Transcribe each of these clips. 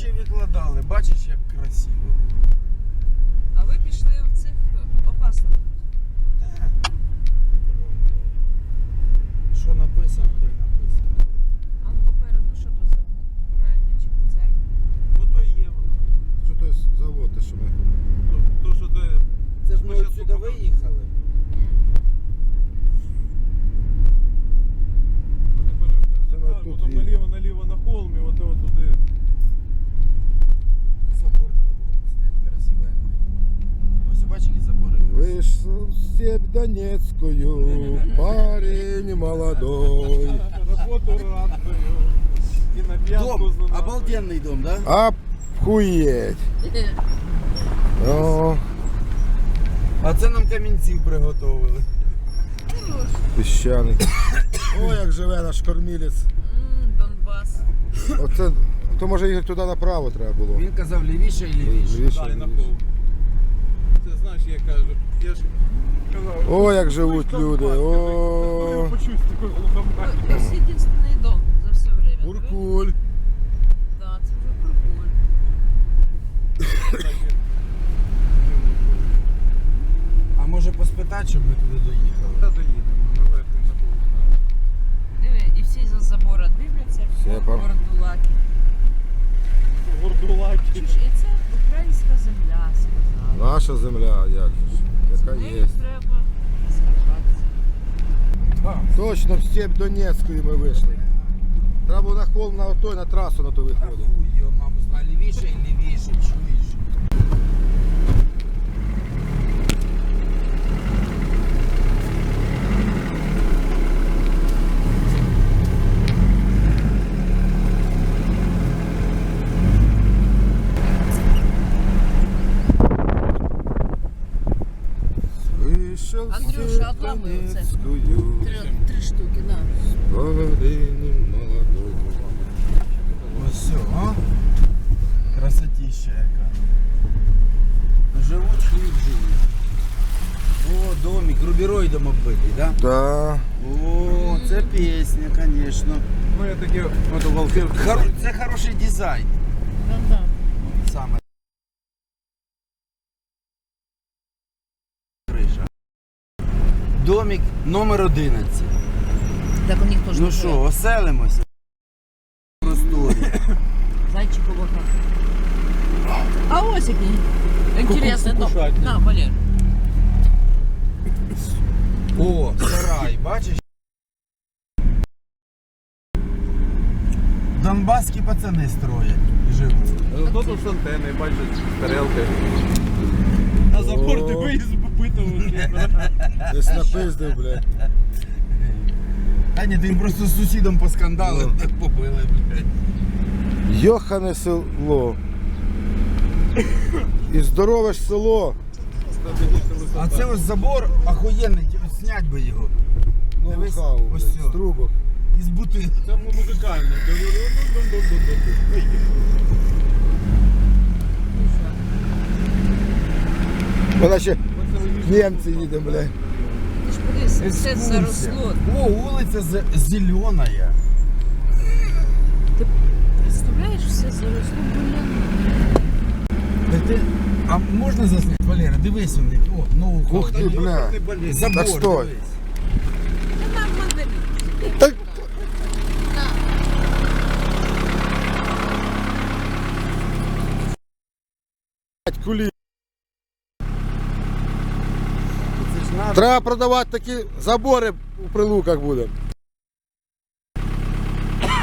ще викладали, бачиш, як красиво. А ви пішли в цих опасних. Що написано, то й написано. А ну попереду що то за муральня чи церква? Ну то є воно. Що то завод, те, що ми. То, то що де. Це ж ми Спочатку отсюди покажу. виїхали. Ну, тепер Це ми так, тут потім і- наліво, наліво на холм і от от туди. Забор надо було зняти красивенний. Ось бачиш, які Вышел степь Донецкую, парень молодой. Роботу радою. І на п'янку Дом, обалденний дом, да? Охуеть. О, А це нам камінців приготовили. піщаник. О, як живе наш кормілець. М, Донбас. Оце, то може їхати туди направо треба було. Він казав лівіше і лівіше. Лівіше, Далі на лівіше. холм. Це знаєш, я кажу. Я ж казав. О, як живуть люди, о. Ось єдиний дом за все время. Куркуль. Да, це вже куркуль. А може поспитати, щоб ми туди доїхали? Та доїдемо, наверх на холм. Диви, і всі за забора дивляться. Сепар. Гордулаки. Гордулаки. Чуєш, і це українська земля, сказала. Наша земля, як же ж, яка нею є. треба. Точно в степь Донецької ми вийшли. Треба на холм на той, на трасу на Та виходить. його, маму, лівіше і лівіше, Андрюша, степь обламуй оце. Донецькую, Три, три штуки, на. парень молодой. Ось все, а? Красотища яка. Живуть, хліб живуть. О, домик, рубероїдом оббитий, да? Да. О, це пісня, звісно. Ну я такі от волки. Хор... Це хороший дизайн. Да-да. Саме. Домик номер 11. Так у них теж Ну що, оселимося? В просторі. Зайчик у. А ось який. Інтересний дом. На, Валер. О, сарай, бачиш? Донбаські пацани строять і живуть. Тут уж антени, бачиш, тарелки. А О. Десь напиздив, блядь. Та ні, ти їм просто з сусідом поскандалив, так побили, блядь. Йохане село. І здорове ж село. А це ось забор охуєнний, ось снять би його. Ну, Дивись, хау, ось блядь, цього. з трубок. Із бутилки. Це музикальне. Вона ще німці їде, блядь. Ти ж подивися, все Екскурсія. заросло. О, вулиця зе- зеленая. Ти представляєш, все заросло бур'яном. Так ти... А можна засняти, Валера? Дивись у них. О, нову Ух ти, бля. Забор, Так стой. дивись. Та нам мандарин. Так. Блядь, Кулі. надо. Треба продавати такі забори у прилуках буде.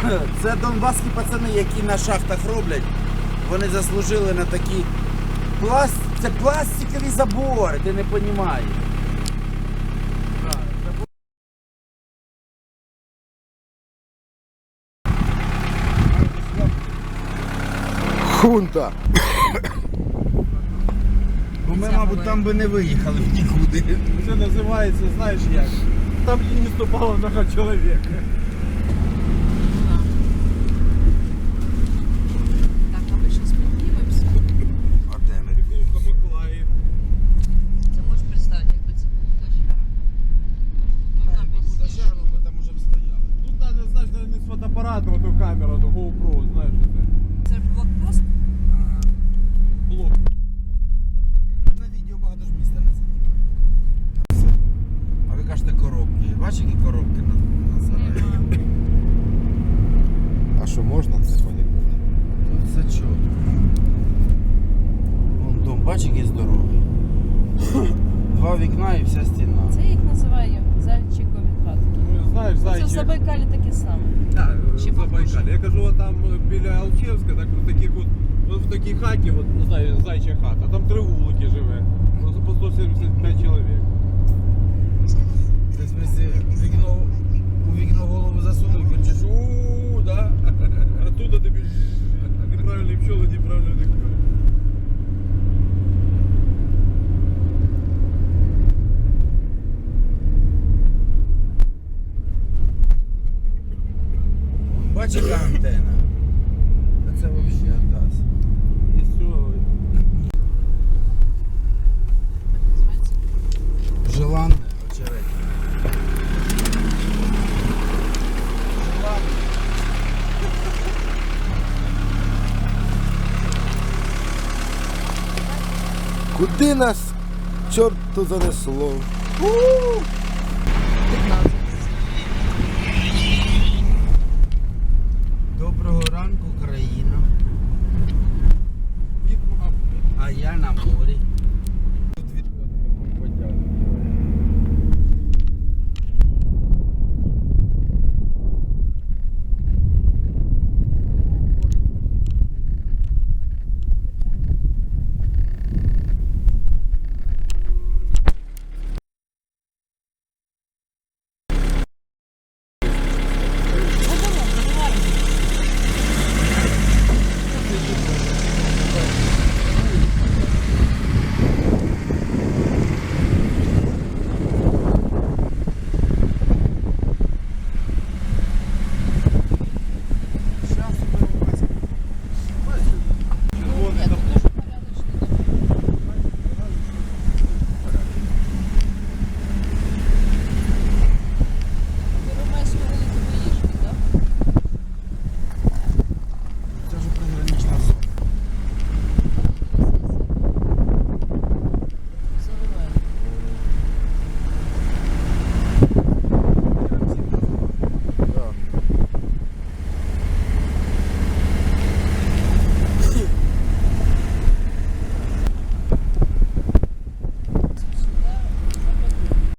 Це донбаські пацани, які на шахтах роблять. Вони заслужили на такі пласт... Це пластикові забори, ти не розумієш. Хунта. Ми, мабуть, там би не виїхали б нікуди. Це називається, знаєш як? Там і не ступало нога чоловіка. бачиш, які коробки на, на сараї? А що можна це понікнути? Ну, це чого? Вон дом, бачиш, який здоровий. Два вікна і вся стіна. Це їх називаю зайчикові хатки. Ну, знаєш, Це в. Забайкалі таке саме. Да, е, в Забайкалі. Я кажу, от там е, біля Алчевська, так от таких от, в такій хаті, от ну, не знаю, зайча хата, там три вулики живе. Просто по 175 чоловік. Бач, яка антена. Та це взагалі антаз. І все. Желанне очередь. Желанне. Куди нас чорту занесло? 15.